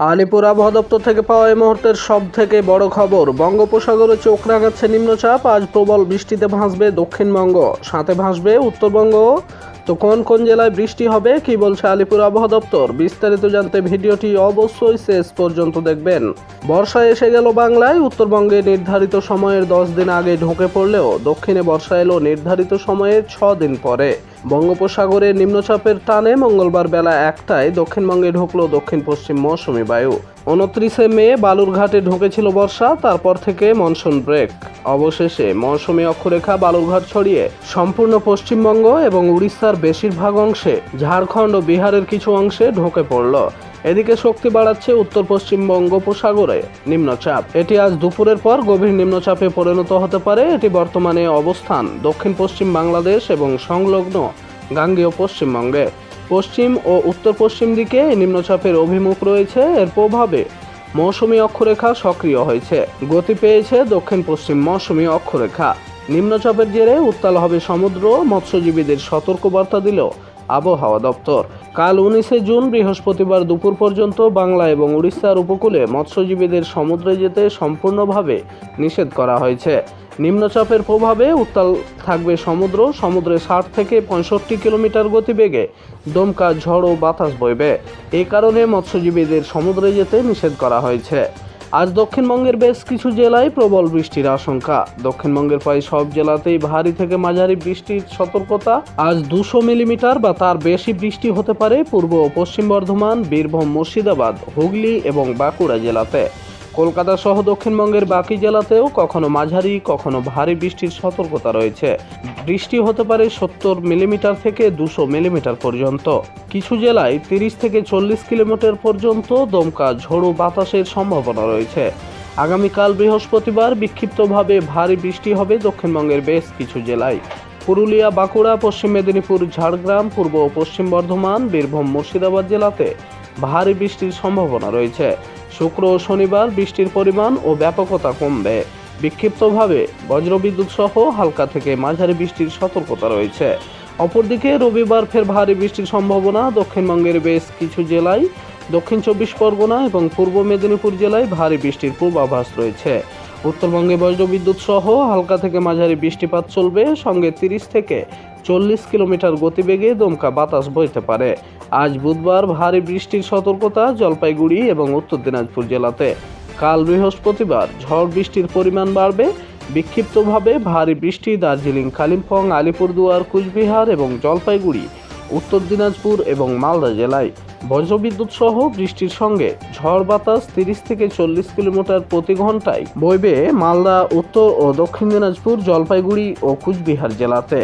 আলিপুর আবহাওয়া দপ্তর থেকে পাওয়া এই মুহূর্তের সব থেকে বড় খবর, বঙ্গোপসাগরে চোখ রাখাচ্ছে নিম্নচাপ, আজ প্রবল বৃষ্টিতে ভাসবে দক্ষিণবঙ্গ, সাথে ভাসবে উত্তরবঙ্গ। তো কোন কোন জেলায় বৃষ্টি হবে, কি বলছে আলিপুর আবহাওয়া দপ্তর? বিস্তারিত জানতে ভিডিওটি অবশ্যই শেষ পর্যন্ত দেখবেন। বর্ষা এসে গেল বাংলায়, উত্তরবঙ্গে নির্ধারিত সময়ের দশ দিন আগে ঢুকে পড়লেও দক্ষিণে বর্ষা এলো নির্ধারিত সময়ের ছ দিন পরে। বঙ্গোপসাগরে নিম্নচাপের টানে মঙ্গলবার বেলা একটায় দক্ষিণবঙ্গে ঢুকলো দক্ষিণ পশ্চিম মৌসুমি বায়ু। উনত্রিশে মে বালুরঘাটে ঢুকেছিল বর্ষা, তারপর থেকে মনসুন ব্রেক। অবশেষে মৌসুমি অক্ষরেখা বালুরঘাট ছড়িয়ে সম্পূর্ণ পশ্চিমবঙ্গ এবং উড়িষ্যার বেশিরভাগ অংশে ঝাড়খণ্ড ও বিহারের কিছু অংশে ঢুকে পড়ল। এদিকে শক্তি বাড়াচ্ছে উত্তর পশ্চিম বঙ্গোপসাগরে। নিম্নচাপ। এটি আজ দুপুরের পর গভীর নিম্নচাপে পরিণত হতে পারে। এটি বর্তমানে অবস্থান দক্ষিণ পশ্চিম বাংলাদেশ এবং সংলগ্ন গাঙ্গেয় পশ্চিমবঙ্গে। পশ্চিম ও উত্তর পশ্চিম দিকে নিম্নচাপের অভিমুখ রয়েছে। এর প্রভাবে মৌসুমী অক্ষরেখা সক্রিয় হয়েছে। গতি পেয়েছে দক্ষিণ পশ্চিম মৌসুমী অক্ষরেখা। নিম্নচাপের জেরে উত্তাল হবে সমুদ্র। মৎস্যজীবীদের সতর্কবার্তা দিল আবহাওয়া দপ্তর। কাল উনিশে জুন বৃহস্পতিবার দুপুর পর্যন্ত বাংলা এবং উড়িষ্যার উপকূলে মৎস্যজীবীদের সমুদ্রে যেতে সম্পূর্ণভাবে নিষেধ করা হয়েছে। নিম্নচাপের প্রভাবে উত্তাল থাকবে সমুদ্র, সমুদ্রে ষাট থেকে পঁয়ষট্টি কিলোমিটার গতিবেগে দমকা ঝড় ও বাতাস বইবে। এ কারণে মৎস্যজীবীদের সমুদ্রে যেতে নিষেধ করা হয়েছে। আজ দক্ষিণবঙ্গের বেশ কিছু জেলায় প্রবল বৃষ্টির আশঙ্কা। দক্ষিণবঙ্গের প্রায় সব জেলাতেই ভারী থেকে মাঝারি বৃষ্টির সতর্কতা। আজ দুশো মিলিমিটার বা তার বেশি বৃষ্টি হতে পারে পূর্ব ও পশ্চিম বর্ধমান, বীরভূম, মুর্শিদাবাদ, হুগলি এবং বাঁকুড়া জেলাতে। কলকাতা সহ দক্ষিণবঙ্গের বাকি জেলাতেও কখনো মাঝারি, কখনো ভারী বৃষ্টির সতর্কতা রয়েছে। বৃষ্টি হতে পারে সত্তর মিলিমিটার থেকে দুশো মিলিমিটার পর্যন্ত। কিছু জেলায় তিরিশ থেকে চল্লিশ কিলোমিটার পর্যন্ত দমকা, ঝোড়ো বাতাসের সম্ভাবনা রয়েছে। আগামীকাল বৃহস্পতিবার বিক্ষিপ্তভাবে ভারী বৃষ্টি হবে দক্ষিণবঙ্গের বেশ কিছু জেলায়। পুরুলিয়া, বাঁকুড়া, পশ্চিম মেদিনীপুর, ঝাড়গ্রাম, পূর্ব ও পশ্চিম বর্ধমান, বীরভূম, মুর্শিদাবাদ জেলাতে ভারী বৃষ্টির সম্ভাবনা রয়েছে। শুক্র ও শনিবার বৃষ্টির পরিমাণ ও ব্যাপকতা কমবে। বিক্ষিপ্তভাবে বজ্রবিদ্যুৎ সহ হালকা থেকে মাঝারি বৃষ্টির সতর্কতা রয়েছে। অপরদিকে রবিবার ফের ভারী বৃষ্টির সম্ভাবনা। দক্ষিণবঙ্গের বেশ কিছু জেলায় দক্ষিণ চব্বিশ পরগনা এবং পূর্ব মেদিনীপুর জেলায় ভারী বৃষ্টির পূর্বাভাস রয়েছে। উত্তরবঙ্গে বজ্রবিদ্যুৎ সহ হালকা থেকে মাঝারি বৃষ্টিপাত চলবে। সঙ্গে তিরিশ থেকে চল্লিশ কিলোমিটার গতিবেগে দমকা বাতাস বইতে পারে। আজ বুধবার ভারী বৃষ্টির সতর্কতা জলপাইগুড়ি এবং উত্তর দিনাজপুর জেলাতে। কাল বৃহস্পতিবার ঝড় বৃষ্টির পরিমাণ বাড়বে। বিক্ষিপ্তভাবে ভারী বৃষ্টি দার্জিলিং, কালিম্পং, আলিপুরদুয়ার, কুচবিহার এবং জলপাইগুড়ি, উত্তর দিনাজপুর এবং মালদা জেলায়। বজ্রবিদ্যুৎ সহ বৃষ্টির সঙ্গে ঝড় বাতাস তিরিশ থেকে চল্লিশ কিলোমিটার প্রতি ঘন্টায় বইবে মালদা, উত্তর ও দক্ষিণ দিনাজপুর, জলপাইগুড়ি ও কুচবিহার জেলাতে।